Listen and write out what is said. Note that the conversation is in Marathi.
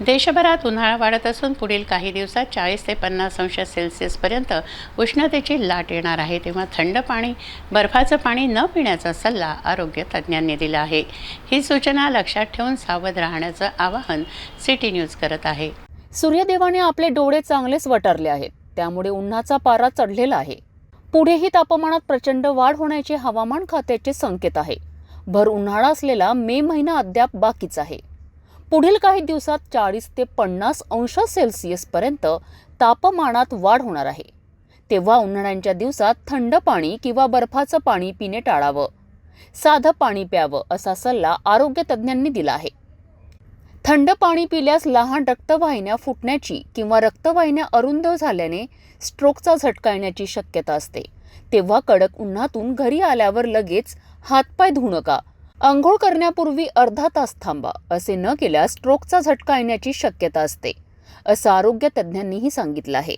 देशभरात उन्हाळा वाढत असून पुढील काही दिवसात चाळीस ते पन्नास अंश सेल्सिअसपर्यंत उष्णतेची लाट येणार आहे. तेव्हा थंड पाणी बर्फाचं पाणी न पिण्याचा सल्ला आरोग्य तज्ज्ञांनी दिला आहे. ही सूचना लक्षात ठेवून सावध राहण्याचं आवाहन सिटी न्यूज करत आहे. सूर्यदेवाने आपले डोळे चांगलेच वटारले आहेत. त्यामुळे उन्हाचा पारा चढलेला आहे. पुढेही तापमानात प्रचंड वाढ होण्याचे हवामान खात्याचे संकेत आहे. भर उन्हाळा असलेला मे महिना अद्याप बाकीच आहे. पुढील काही दिवसात चाळीस ते पन्नास अंश सेल्सिअसपर्यंत तापमानात वाढ होणार आहे. तेव्हा उन्हाळ्यांच्या दिवसात थंड पाणी किंवा बर्फाचं पाणी पिणे टाळावं. साधं पाणी प्यावं असा सल्ला आरोग्य तज्ज्ञांनी दिला आहे. थंड पाणी पिल्यास लहान रक्तवाहिन्या फुटण्याची किंवा रक्तवाहिन्या अरुंद झाल्याने स्ट्रोकचा झटका येण्याची शक्यता असते. तेव्हा कडक उन्हातून घरी आल्यावर लगेच हातपाय धुऊ नका. आंघोळ करण्यापूर्वी अर्धा तास थांबा असे न केल्यास स्ट्रोकचा झटका येण्याची शक्यता असते असं आरोग्य तज्ज्ञांनीही सांगितलं आहे.